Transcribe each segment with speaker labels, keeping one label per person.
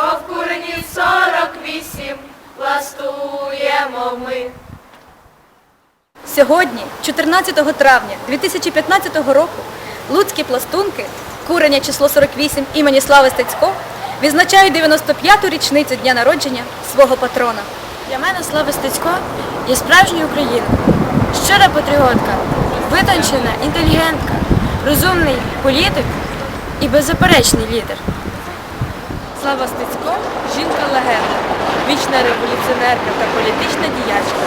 Speaker 1: бо в курені 48 пластуємо ми.
Speaker 2: Сьогодні, 14 травня 2015 року, луцькі пластунки, курення число 48 імені Слави Стецько, відзначають 95-ту річницю дня народження свого патрона.
Speaker 1: Для мене Слава Стецько є справжньою україною. Щира патріотка, витончена інтелігентка, розумний політик і беззаперечний лідер.
Speaker 3: Слава Стецько жінка-легенда, вічна революціонерка та політична діячка.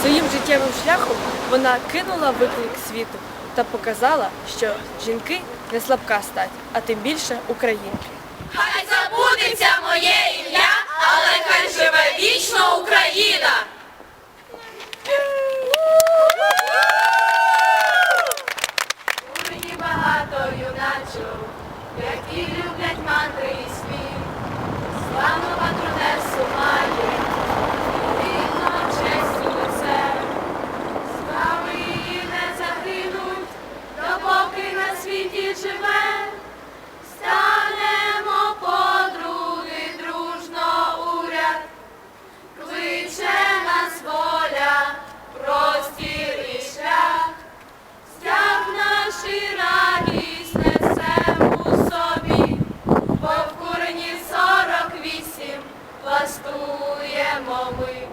Speaker 3: Своїм життєвим шляхом вона кинула виклик світу
Speaker 1: та показала, що жінки не слабка стать, а тим більше українки. Хай забудеться моє ім'я, але хай живе вічно Україна! Урні багато юначок, які люблять мандри і світ. Мами